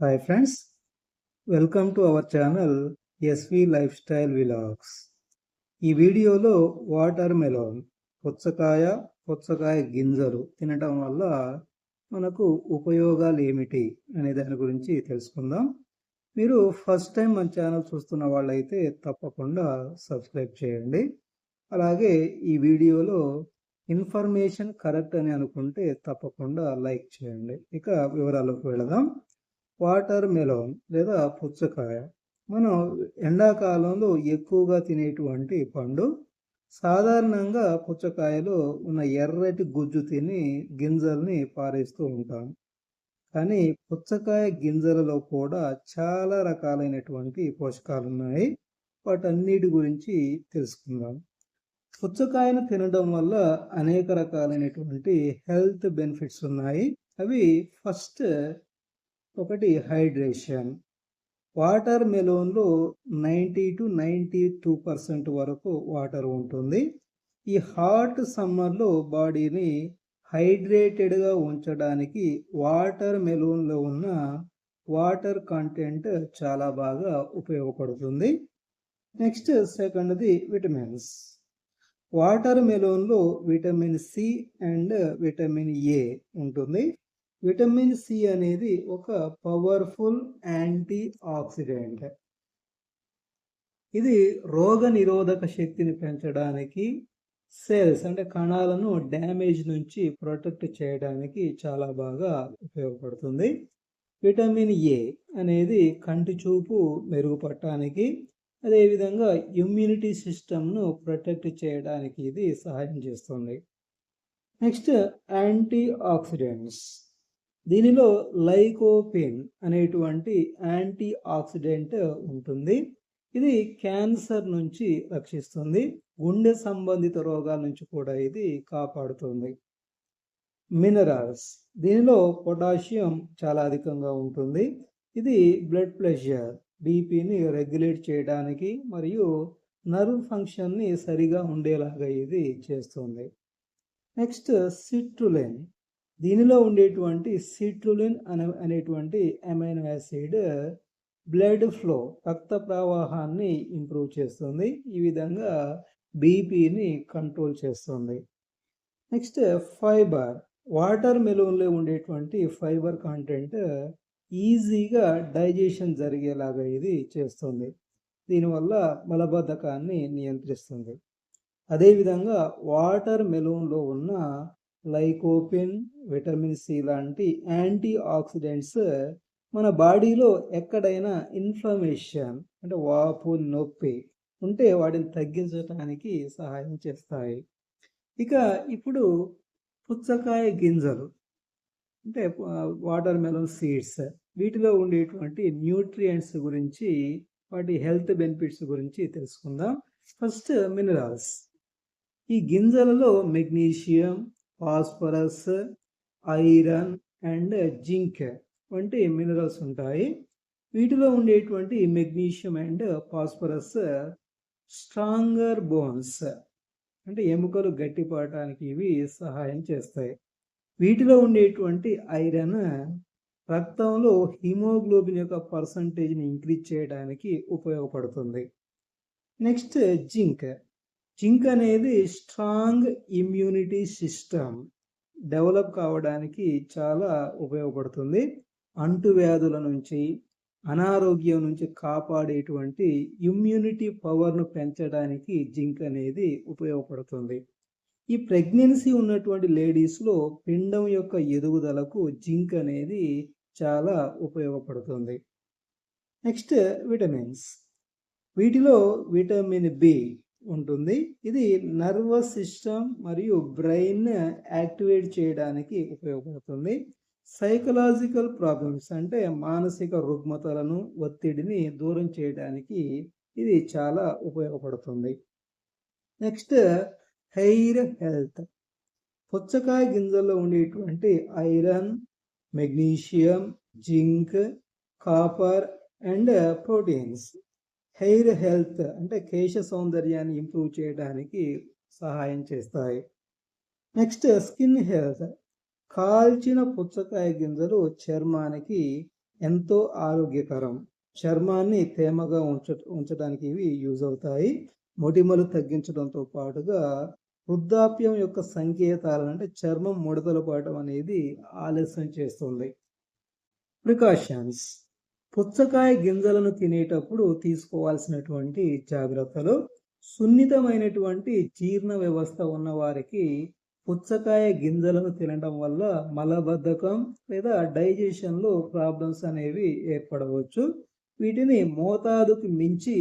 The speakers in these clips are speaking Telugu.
Hi friends welcome to our channel SV lifestyle vlogs ఈ వీడియోలో వాటర్ మెలోన్ పుచ్చకాయ పుచ్చకాయ గింజలు తినటం వల్ల మనకు ఉపయోగాలు ఏమిటి అనే దాని గురించి తెలుసుకుందాం. మీరు ఫస్ట్ టైం మన ఛానల్ చూస్తున్న వాళ్ళైతే తప్పకుండా సబ్స్క్రైబ్ చేయండి. అలాగే ఈ వీడియోలో ఇన్ఫర్మేషన్ కరెక్ట్ అని అనుకుంటే తప్పకుండా లైక్ చేయండి. ఇక వివరాలకు వెళదాం. వాటర్ మెలోన్ లేదా పుచ్చకాయ. మనం ఎండాకాలంలో ఎక్కువగా తినేటువంటి పండు సాధారణంగా పుచ్చకాయలో ఉన్న ఎర్రటి గుజ్జు తిని గింజల్ని పారేస్తూ ఉంటాం. కానీ పుచ్చకాయ గింజలలో కూడా చాలా రకాలైనటువంటి పోషకాలు ఉన్నాయి. వాటన్నిటి గురించి తెలుసుకుందాం. పుచ్చకాయను తినడం వల్ల అనేక రకాలైనటువంటి హెల్త్ బెనిఫిట్స్ ఉన్నాయి. అవి ఫస్ట్ ఒకటి hydration. Water మెలోన్లో ninety two ninety two percent వరకు వాటర్ ఉంటుంది. ఈ హాట్ సమ్మర్లో బాడీని హైడ్రేటెడ్గా ఉంచడానికి వాటర్ మెలోన్లో ఉన్న వాటర్ కంటెంట్ చాలా బాగా ఉపయోగపడుతుంది. నెక్స్ట్ సెకండ్ది vitamins. Water మెలోన్లో vitamin C and vitamin A ఉంటుంది. విటమిన్ సి అనేది ఒక పవర్ఫుల్ యాంటీ ఆక్సిడెంట్ ఇది రోగ నిరోధక శక్తిని పెంచడానికి సెల్స్ అంటే కణాలను డ్యామేజ్ నుంచి ప్రొటెక్ట్ చేయడానికి చాలా బాగా ఉపయోగపడుతుంది. విటమిన్ ఏ అనేది కంటి చూపు మెరుగుపడటానికి అదేవిధంగా ఇమ్యూనిటీ సిస్టమ్ను ప్రొటెక్ట్ చేయడానికి ఇది సహాయం చేస్తుంది. నెక్స్ట్ యాంటీ ఆక్సిడెంట్స్ దీనిలో లైకోపిన్ అనేటువంటి యాంటీ ఆక్సిడెంట్ ఉంటుంది. ఇది క్యాన్సర్ నుంచి రక్షిస్తుంది. గుండె సంబంధిత రోగాల నుంచి కూడా ఇది కాపాడుతుంది. మినరల్స్. దీనిలో పొటాషియం చాలా అధికంగా ఉంటుంది. ఇది బ్లడ్ ప్రెషర్ బీపీని రెగ్యులేట్ చేయడానికి మరియు నర్వ్ ఫంక్షన్ని సరిగా ఉండేలాగా ఇది చేస్తుంది. Next citrulline. దీనిలో ఉండేటువంటి సిట్రులిన్ అనే అనేటువంటి అమైనో యాసిడ్ బ్లడ్ ఫ్లో రక్త ప్రవాహాన్ని ఇంప్రూవ్ చేస్తుంది. ఈ విధంగా బీపీని కంట్రోల్ చేస్తుంది. Next fibre. వాటర్ మెలూన్లో ఉండేటువంటి ఫైబర్ కాంటెంట్ ఈజీగా డైజెషన్ జరిగేలాగా ఇది చేస్తుంది. దీనివల్ల మలబద్ధకాన్ని నియంత్రిస్తుంది. అదేవిధంగా వాటర్ మెలూన్లో ఉన్న లైకోపిన్ విటమిన్ సి లాంటి యాంటీ ఆక్సిడెంట్స్ మన బాడీలో ఎక్కడైనా ఇన్ఫ్లమేషన్ అంటే వాపు నొప్పి ఉంటే వాటిని తగ్గించడానికి సహాయం చేస్తాయి. ఇక ఇప్పుడు పుచ్చకాయ గింజలు అంటే వాటర్ మెలన్ సీడ్స్ వీటిలో ఉండేటువంటి న్యూట్రియంట్స్ గురించి వాటి హెల్త్ బెనిఫిట్స్ గురించి తెలుసుకుందాం. First minerals. ఈ గింజలలో magnesium phosphorus iron and zinc వంటి మినరల్స్ ఉంటాయి. వీటిలో ఉండేటువంటి magnesium and phosphorus stronger bones అంటే ఎముకలు గట్టిపడటానికి ఇవి సహాయం చేస్తాయి. వీటిలో ఉండేటువంటి ఐరన్ రక్తంలో హిమోగ్లోబిన్ యొక్క పర్సంటేజ్ని ఇంక్రీజ్ చేయడానికి ఉపయోగపడుతుంది. నెక్స్ట్ జింక్ జింక్ అనేది స్ట్రాంగ్ ఇమ్యూనిటీ సిస్టమ్ డెవలప్ కావడానికి చాలా ఉపయోగపడుతుంది. అంటువ్యాధుల నుంచి అనారోగ్యం నుంచి కాపాడేటువంటి ఇమ్యూనిటీ పవర్ను పెంచడానికి జింక్ అనేది ఉపయోగపడుతుంది. ఈ ప్రెగ్నెన్సీ ఉన్నటువంటి లేడీస్లో పిండం యొక్క ఎదుగుదలకు జింక్ అనేది చాలా ఉపయోగపడుతుంది. Next vitamins. వీటిలో విటమిన్ బి ఉంటుంది. ఇది నర్వస్ సిస్టమ్ మరియు బ్రెయిన్ యాక్టివేట్ చేయడానికి ఉపయోగపడుతుంది. సైకలాజికల్ ప్రాబ్లమ్స్ అంటే మానసిక రుగ్మతలను ఒత్తిడిని దూరం చేయడానికి ఇది చాలా ఉపయోగపడుతుంది. Next hair health. పుచ్చకాయ గింజల్లో ఉండేటువంటి iron magnesium zinc copper and proteins. Hair health అంటే కేశ సౌందర్యాన్ని ఇంప్రూవ్ చేయడానికి సహాయం చేస్తాయి. Next skin health. కాల్చిన పుచ్చకాయ గింజలు చర్మానికి ఎంతో ఆరోగ్యకరం. చర్మాన్ని తేమగా ఉంచ ఉంచడానికి ఇవి యూజ్ అవుతాయి. మొటిమలు తగ్గించడంతో పాటుగా వృద్ధాప్యం యొక్క సంకేతాలను అంటే చర్మం ముడతలు పడటం అనేది ఆలస్యం చేస్తుంది. ప్రికాషన్స్. పుచ్చకాయ గింజలను తినేటప్పుడు తీసుకోవాల్సినటువంటి జాగ్రత్తలు సున్నితమైనటువంటి జీర్ణ వ్యవస్థ ఉన్న వారికి పుచ్చకాయ గింజలను తినడం వల్ల మలబద్ధకం లేదా డైజెషన్లో ప్రాబ్లమ్స్ అనేవి ఏర్పడవచ్చు. వీటిని మోతాదుకు మించి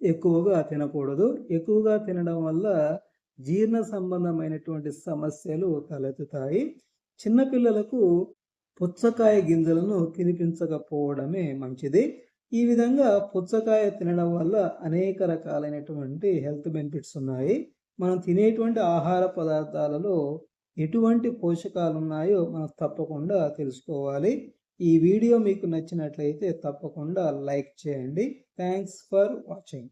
ఎక్కువగా తినకూడదు. ఎక్కువగా తినడం వల్ల జీర్ణ సంబంధమైనటువంటి సమస్యలు తలెత్తుతాయి. చిన్నపిల్లలకు పుచ్చకాయ గింజలను తినిపించకపోవడమే మంచిది. ఈ విధంగా పుచ్చకాయ తినడం వల్ల అనేక రకాలైనటువంటి హెల్త్ బెనిఫిట్స్ ఉన్నాయి. మనం తినేటువంటి ఆహార పదార్థాలలో ఎటువంటి పోషకాలు ఉన్నాయో మనం తప్పకుండా తెలుసుకోవాలి. ఈ వీడియో మీకు నచ్చినట్లయితే తప్పకుండా లైక్ చేయండి. Thanks for watching.